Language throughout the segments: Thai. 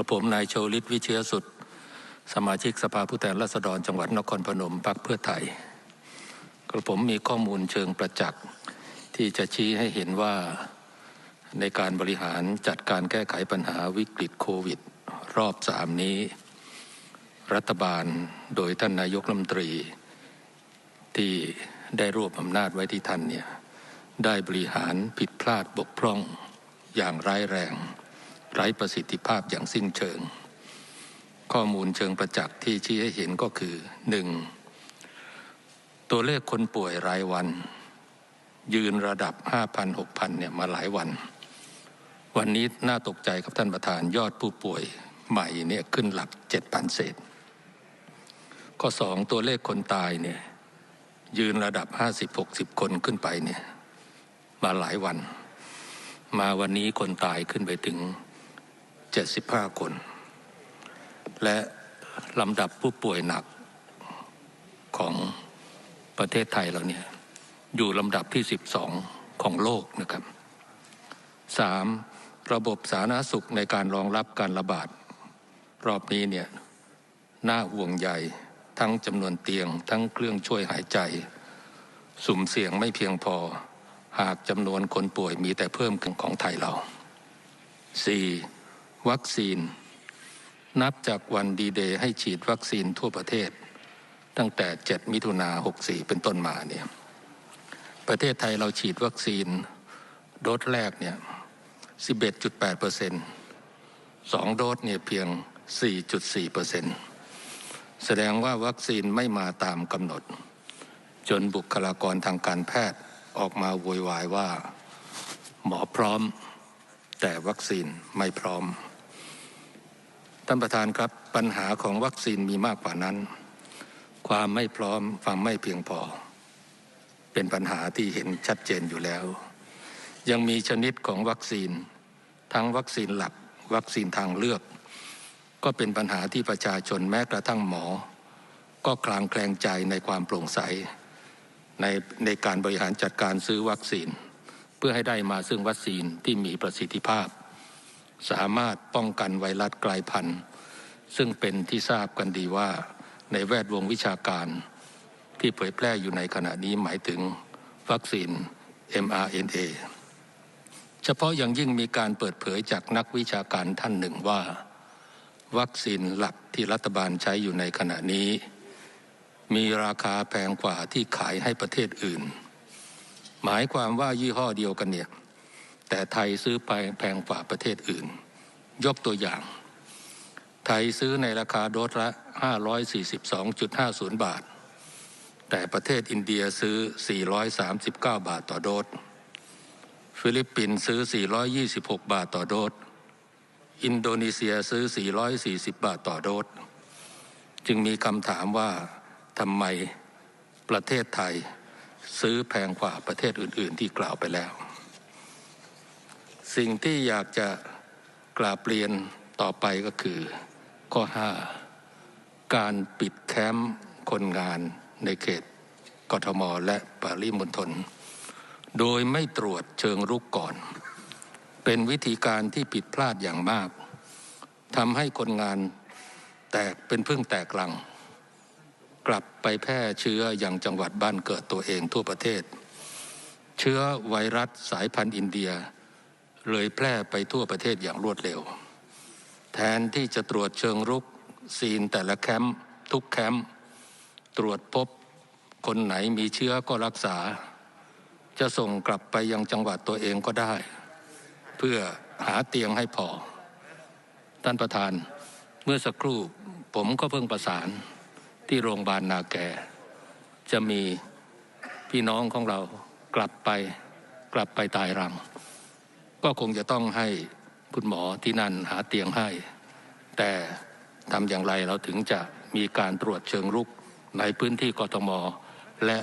ระผมนายโชลิตวิเชียสุด สมาชิกสภาผู้แทนราษฎรจังหวัดนครพนมพรรคเพื่อไทย กระผมมีข้อมูลเชิงประจักษ์ที่จะชี้ให้เห็นว่าในการบริหารจัดการแก้ไขปัญหาวิกฤตโควิด รอบสามนี้ รัฐบาลโดยท่านนายกรัฐมนตรี ที่ได้รวบอำนาจไว้ที่ท่านเนี่ยได้บริหารผิดพลาดบกพร่องอย่างร้ายแรง ไร้ประสิทธิภาพอย่างสิ้นเชิง ข้อมูลเชิงประจักษ์ที่ชี้ให้เห็นก็คือหนึ่งตัวเลขคนป่วยรายวัน ยืนระดับ 5,000 6,000เนี่ยมาหลายวัน วันนี้น่าตกใจครับท่านประธานยอดผู้ป่วยใหม่เนี่ยขึ้นหลัก 7,000 เศษ ข้อสองตัวเลขคนตายเนี่ยยืนระดับ 50-60 คนขึ้นไปเนี่ยมาหลายวัน มาวันนี้คนตายขึ้นไปถึง 75 คน และลำดับผู้ป่วยหนักของประเทศไทยเราเนี่ยอยู่ลำดับที่ 12 ของโลกนะครับ 3. ระบบสาธารณสุขในการรองรับการระบาด รอบนี้เนี่ยน่าห่วงใยทั้งจำนวนเตียง ทั้งเครื่องช่วยหายใจ สุ่มเสี่ยงไม่เพียงพอ หากจำนวนคนป่วยมีแต่เพิ่มขึ้นของไทยเรา 4. วัคซีน นับจากวันดีเดย์ให้ฉีดวัคซีนทั่วประเทศ ตั้งแต่ 7 มิถุนา64 เป็นต้นมาเนี่ยประเทศไทยเราฉีดวัคซีนโดสแรกเนี่ย 11.8เปอร์เซ็นต์สองโดสเนี่ยเพียง 4.4เปอร์เซ็นต์แสดงว่าวัคซีนไม่มาตามกำหนด จนบุคลากรทางการแพทย์ออกมาโวยวายว่า หมอพร้อม แต่วัคซีนไม่พร้อม ท่านประธานครับปัญหาของวัคซีนมีมากกว่านั้น ความไม่พร้อมความไม่เพียงพอ เป็นปัญหาที่เห็นชัดเจนอยู่แล้ว ยังมีชนิดของวัคซีน ทั้งวัคซีนหลัก วัคซีนทางเลือก ก็เป็นปัญหาที่ประชาชนแม้กระทั่งหมอ ก็คลางแคลงใจในความโปร่งใส ในในการบริหารจัดการซื้อวัคซีน เพื่อให้ได้มาซึ่งวัคซีนที่มีประสิทธิภาพ สามารถป้องกันไวรัสกลายพันธุ์ ซึ่งเป็นที่ทราบกันดีว่าในแวดวงวิชาการ ที่เผยแพร่อยู่ในขณะนี้หมายถึงวัคซีน mRNA เฉพาะอย่างยิ่งมีการเปิดเผยจากนักวิชาการท่านหนึ่งว่า วัคซีนหลักที่รัฐบาลใช้อยู่ในขณะนี้ มีราคาแพงกว่าที่ขายให้ประเทศอื่น หมายความว่ายี่ห้อเดียวกันเนี่ย แต่ไทยซื้อไปแพงกว่าประเทศอื่น ยกตัวอย่าง ไทยซื้อในราคาโดสละ 542.50 บาท แต่ประเทศอินเดียซื้อ 439 บาทต่อโดส ฟิลิปปินส์ซื้อ 426 บาทต่อโดส อินโดนีเซียซื้อ 440 บาทต่อโดส จึงมีคำถามว่าทำไมประเทศไทยซื้อแพงกว่าประเทศอื่น ๆ ที่กล่าวไปแล้ว สิ่งที่อยากจะกราบเรียนต่อไปก็คือ ข้อ 5 การปิดแคมป์คนงานในเขตกทมและปริมณฑลโดยไม่ตรวจเชิงรุกก่อน เป็นวิธีการที่ผิดพลาดอย่างมากทำให้คนงานแตกเป็นพึ่งแตกลัง กลับไปแพร่เชื้ออย่างจังหวัดบ้านเกิดตัวเองทั่วประเทศ เชื้อไวรัสสายพันธุ์อินเดีย เลยแพร่ไปทั่วประเทศอย่างรวดเร็ว แทนที่จะตรวจเชิงรุกซีนแต่ละแคมป์ทุกแคมป์ตรวจพบคนไหนมีเชื้อก็รักษา จะส่งกลับไปยังจังหวัดตัวเองก็ได้ เพื่อหาเตียงให้พอ ท่านประธานเมื่อสักครู่ผมก็เพิ่งประสานที่โรงพยาบาลนาแก จะมีพี่น้องของเรากลับไปกลับไปตายรัง ก็คงจะต้องให้คุณหมอที่นั่นหาเตียงให้ แต่ทำอย่างไรเราถึงจะมีการตรวจเชิงรุกในพื้นที่กทม และ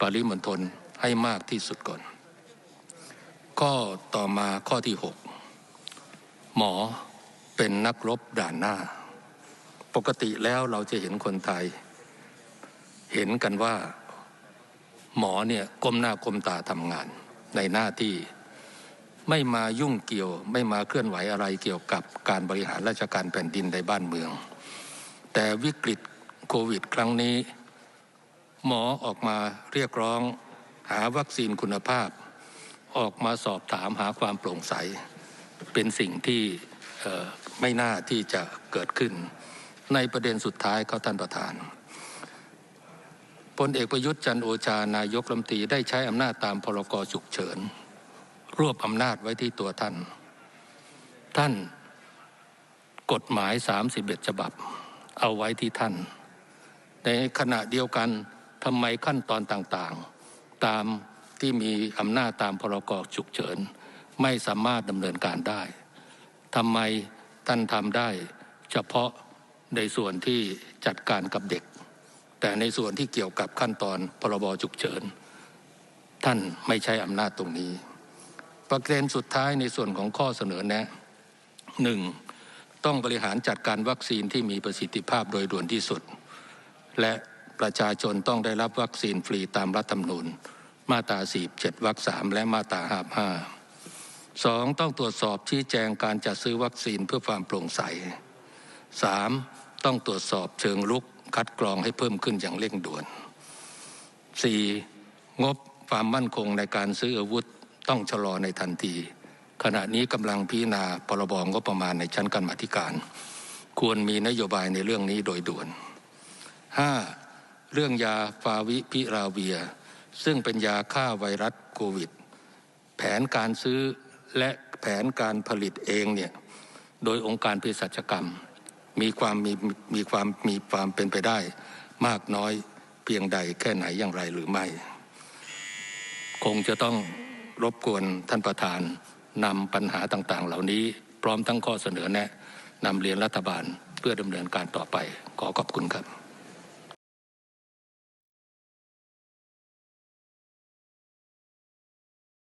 ปริมณฑลให้มากที่สุดก่อน ข้อต่อมาข้อที่ 6 หมอเป็นนักรบด่านหน้า ปกติแล้วเราจะเห็นคนไทย เห็นกันว่า หมอเนี่ยก้มหน้าก้มตาทำงานในหน้าที่ ไม่มายุ่งเกี่ยว ไม่มาเคลื่อนไหวอะไรเกี่ยวกับการบริหารราชการแผ่นดินในบ้านเมือง แต่วิกฤตโควิด ครั้งนี้ หมอออกมาเรียกร้อง หาวัคซีนคุณภาพ ออกมาสอบถามหาความโปร่งใส เป็นสิ่งที่ไม่น่าที่จะเกิดขึ้น ในประเด็นสุดท้ายเขาท่านประธานพลเอกประยุทธ์จันโอชานายกรัฐมนตรีได้ใช้อำนาจตามพรกฉุกเฉิน รวบอำนาจไว้ที่ตัวท่าน ท่านกฎหมาย 31 ฉบับ เอาไว้ที่ท่าน ในขณะเดียวกันทำไมขั้นตอนต่างๆ ตามที่มีอำนาจตามพรกฉุกเฉิน ไม่สามารถดำเนินการได้ทำไมท่านทำได้ เฉพาะในส่วนที่จัดการกับเด็ก แต่ในส่วนที่เกี่ยวกับขั้นตอนพรบฉุกเฉิน ท่านไม่ใช้อำนาจตรงนี้ ประเด็นสุดท้ายในส่วนของข้อเสนอแนะหนึ่งต้องบริหารจัดการวัคซีนที่มีประสิทธิภาพโดยด่วนที่สุด และประชาชนต้องได้รับวัคซีนฟรีตามรัฐธรรมนูญ มาตรา47วรรค3และมาตรา55สองต้องตรวจสอบชี้แจงการจัดซื้อวัคซีนเพื่อความโปร่งใสสามต้องตรวจสอบเชิงลุกคัดกรองให้เพิ่มขึ้นอย่างเร่งด่วนสี่งบความมั่นคงในการซื้ออาวุธ ต้องชะลอในทันที ขณะนี้กำลังพิจารณาพรบงบประมาณในชั้นกรรมาธิการ ควรมีนโยบายในเรื่องนี้โดยด่วน 5. เรื่องยาฟาวิพิราเวีย ซึ่งเป็นยาฆ่าไวรัสโควิด แผนการซื้อและแผนการผลิตเองเนี่ยโดยองค์การเภสัชกรรม มีความมีมีความมีความเป็นไปได้ มากน้อยเพียงใดแค่ไหนอย่างไรหรือไม่ คงจะต้อง รบกวนท่านประธานนำปัญหาต่างๆ เหล่านี้พร้อมทั้งข้อเสนอแนะนำเรียนรัฐบาลเพื่อดำเนินการต่อไปขอขอบคุณครับ